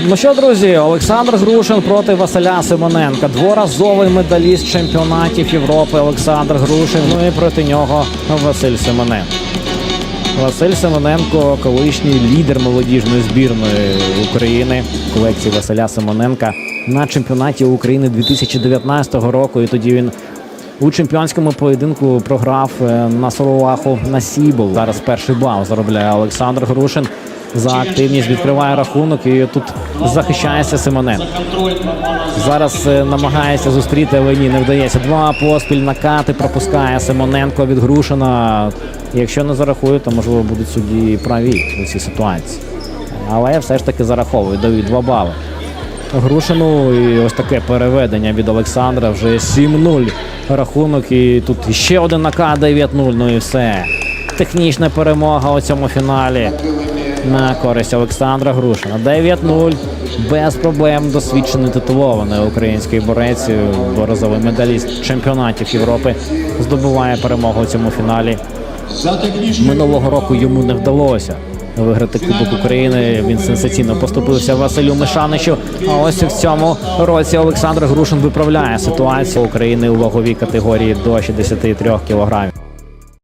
Ну що, друзі, Олександр Грушин проти Василя Симоненка. Дворазовий медаліст чемпіонатів Європи Олександр Грушин. Ну і проти нього Василь Симоненко. Василь Симоненко, колишній лідер молодіжної збірної України колекції Василя Симоненка на чемпіонаті України 2019 року. І тоді він у чемпіонському поєдинку програв е, на Соловаху на Сібол. Зараз перший бал заробляє Олександр Грушин. За активність відкриває рахунок і тут захищається Симоненко. Зараз е, намагається зустріти, але не вдається. Два поспіль накати пропускає Симоненко від Грушина. Якщо не зарахують, то можливо будуть судді праві у цій ситуації. Але все ж таки зараховують, дають два бали. Грушину і ось таке переведення від Олександра. Вже 7-0 рахунок. І тут ще один накат 9-0. Ну і все. Технічна перемога у цьому фіналі на користь Олександра Грушина. 9-0. Без проблем досвідчений титулований український борець, дворазовий медаліст чемпіонатів Європи здобуває перемогу у цьому фіналі. Минулого року йому не вдалося виграти Кубок України. Він сенсаційно поступився Василю Мишаничу. А ось в цьому році Олександр Грушин виправляє ситуацію України у ваговій категорії до 63 кілограмів.